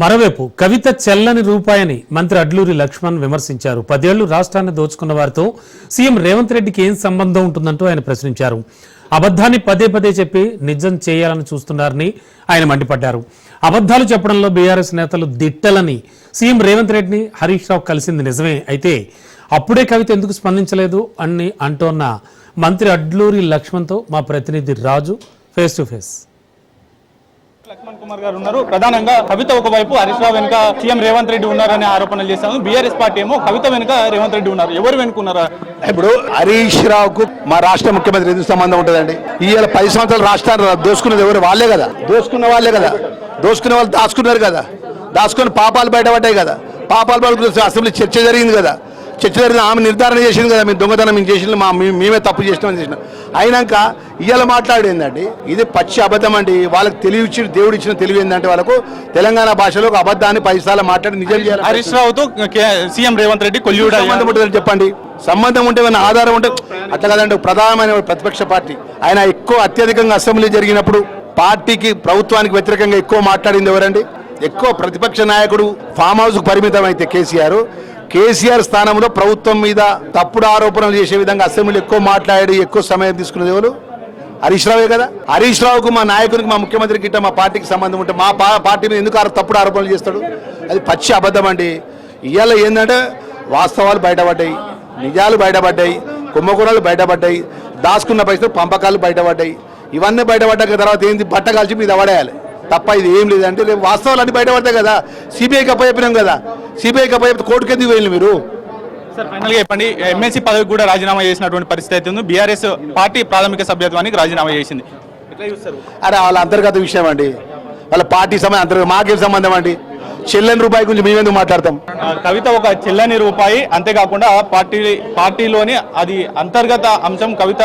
మరోవైపు కవిత చెల్లని రూపాయని మంత్రి అడ్లూరి లక్ష్మణ్ విమర్శించారు. పదేళ్ళు రాష్ట్రాన్ని దోచుకున్న వారితో సీఎం రేవంత్ రెడ్డికి ఏం సంబంధం ఉంటుందంటూ ఆయన ప్రశ్నించారు. అబద్ధాన్ని పదే పదే చెప్పి నిజం చేయాలని చూస్తున్నారని ఆయన మండిపడ్డారు. అబద్ధాలు చెప్పడంలో బీఆర్ఎస్ నేతలు దిట్టలని సీఎం రేవంత్ రెడ్డిని హరీష్ రావు కలిసింది నిజమే. అయితే అప్పుడే కవిత ఎందుకు స్పందించలేదు అని అంటోన్న మంత్రి అడ్లూరి లక్ష్మణ్తో మా ప్రతినిధి Raju face to face Laxman Kumar garu ఉన్నారు. ప్రధానంగా కవిత ఒకవైపు హరీష్ రావు వెనుక సీఎం రేవంత్ రెడ్డి ఉన్నారనే ఆరోపణలు చేశాము. బీఆర్ఎస్ పార్టీ ఏమో కవిత వెనుక రేవంత్ రెడ్డి ఉన్నారు. ఎవరు వెనుకున్నారా? ఇప్పుడు హరీష్ రావుకు మా రాష్ట్ర ముఖ్యమంత్రి ఎందుకు సంబంధం ఉంటుందండి? ఈవేళ పది సంవత్సరాలు రాష్ట్రాన్ని దోసుకున్నది ఎవరు? వాళ్ళే కదా. దోసుకున్న వాళ్ళే కదా. దోసుకున్న వాళ్ళు దాచుకున్నారు కదా. దాచుకుని పాపాలు బయటపడ్డాయి కదా. పాపాలు బయట అసెంబ్లీ చర్చ జరిగింది కదా. చర్చ జరిగిన ఆమె నిర్ధారణ చేసింది కదా మేము దొంగతనం మేము చేసిన మా మేమే తప్పు చేసినామని చేసిన. అయినాక ఇవాళ మాట్లాడేందండి ఇది పచ్చి అబద్ధం అండి. వాళ్ళకి తెలివి ఇచ్చి దేవుడు ఇచ్చిన తెలివి ఏంటంటే వాళ్ళకు తెలంగాణ భాషలో ఒక అబద్ధాన్ని పది సార్లు మాట్లాడి నిజం చేయాలి. హరీష్ రావుతో సీఎం రేవంత్ రెడ్డి కొల్యూడ్ సంబంధం ఉంటుందని చెప్పండి. సంబంధం ఉంటే ఏమైనా ఆధారం ఉంటే అట్లా కదండి. ప్రధానమైన ప్రతిపక్ష పార్టీ. ఆయన ఎక్కువ అత్యధికంగా అసెంబ్లీ జరిగినప్పుడు పార్టీకి ప్రభుత్వానికి వ్యతిరేకంగా ఎక్కువ మాట్లాడింది ఎవరండి? ఎక్కువ ప్రతిపక్ష నాయకుడు ఫామ్ హౌస్ పరిమితం అయితే కేసీఆర్. కేసీఆర్ స్థానంలో ప్రభుత్వం మీద తప్పుడు ఆరోపణలు చేసే విధంగా అసెంబ్లీ ఎక్కువ మాట్లాడి ఎక్కువ సమయం తీసుకునేది ఎవరు? హరీష్ రావే కదా? హరీష్ రావుకు మా నాయకునికి మా ముఖ్యమంత్రికి ఇట్లా మా పార్టీకి సంబంధం ఉంటే మా పా- పార్టీ మీద ఎందుకు తప్పుడు ఆరోపణలు చేస్తాడు? అది పచ్చి అబద్ధం అండి. ఇవాళ ఏంటంటే వాస్తవాలు బయటపడ్డాయి నిజాలు బయటపడ్డాయి కుంభకోణాలు బయటపడ్డాయి దాచుకున్న పైసలు పంపకాలు బయటపడ్డాయి. ఇవన్నీ బయటపడ్డాక తర్వాత ఏంది? బట్ట కాల్చి మీద పడేయాలి. తప్ప ఇది ఏం లేదంటే రేపు వాస్తవాలు అన్ని బయటపడతాయి కదా. సిబిఐకి అప్పచెప్పినాం కదా. సిబిఐకి అప్పచెప్తే కోర్టుకి ఎందుకు వెళ్ళి మీరు? సార్ ఫైనల్గా చెప్పండి. ఎమ్మెల్సీ పదవికి కూడా రాజీనామా చేసినటువంటి పరిస్థితి అయితే ఉంది బీఆర్ఎస్ పార్టీ ప్రాథమిక సభ్యత్వానికి రాజీనామా చేసింది. అరే వాళ్ళ అంతర్గత విషయం అండి. వాళ్ళ పార్టీ సంబంధం అంతర్గత మాకేం సంబంధం అండి? చెల్లెని రూపాయి గురించి మేమెందుకు మాట్లాడతాం? కవిత ఒక చెల్లని రూపాయి. అంతేకాకుండా పార్టీ పార్టీలోని అది అంతర్గత అంశం కవిత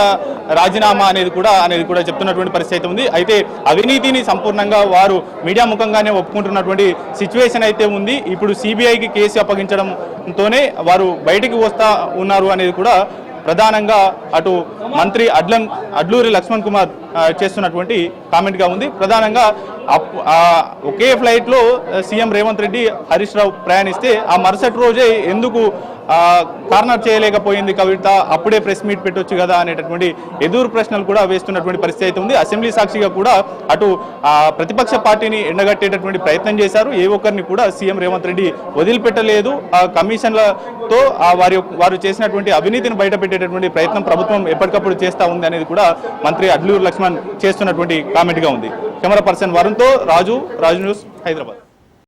రాజీనామా అనేది కూడా అనేది కూడా చెప్తున్నటువంటి పరిస్థితి అయితే ఉంది. అయితే అవినీతిని సంపూర్ణంగా వారు మీడియా ముఖంగానే ఒప్పుకుంటున్నటువంటి సిచ్యువేషన్ అయితే ఉంది. ఇప్పుడు సిబిఐకి కేసు అప్పగించడంతోనే వారు బయటికి వస్తా ఉన్నారు అనేది కూడా ప్రధానంగా అటు మంత్రి అడ్లన్ అడ్లూరి లక్ష్మణ్ కుమార్ చేస్తున్నటువంటి కామెంట్గా ఉంది. ప్రధానంగా ఒకే ఫ్లైట్లో సీఎం రేవంత్ రెడ్డి హరీష్ రావు ప్రయాణిస్తే ఆ మరుసటి రోజే ఎందుకు కార్నర్ చేయలేకపోయింది కవిత? అప్పుడే ప్రెస్ మీట్ పెట్టొచ్చు కదా అనేటటువంటి ఎదురు ప్రశ్నలు కూడా వేస్తున్నటువంటి పరిస్థితి అయితే ఉంది. అసెంబ్లీ సాక్షిగా కూడా అటు ప్రతిపక్ష పార్టీని ఎండగట్టేటటువంటి ప్రయత్నం చేశారు. ఏ ఒక్కరిని కూడా సీఎం రేవంత్ రెడ్డి వదిలిపెట్టలేదు. కమిషన్లతో వారి వారు చేసినటువంటి అవినీతిని బయటపెట్టేటటువంటి ప్రయత్నం ప్రభుత్వం ఎప్పటికప్పుడు చేస్తూ ఉంది అనేది కూడా మంత్రి అడ్లూరు లక్ష్మణ్ చేస్తున్నటువంటి కామెంట్గా ఉంది. కెమెరా పర్సన్ వరుణ్తో రాజు రాజు న్యూస్ హైదరాబాద్.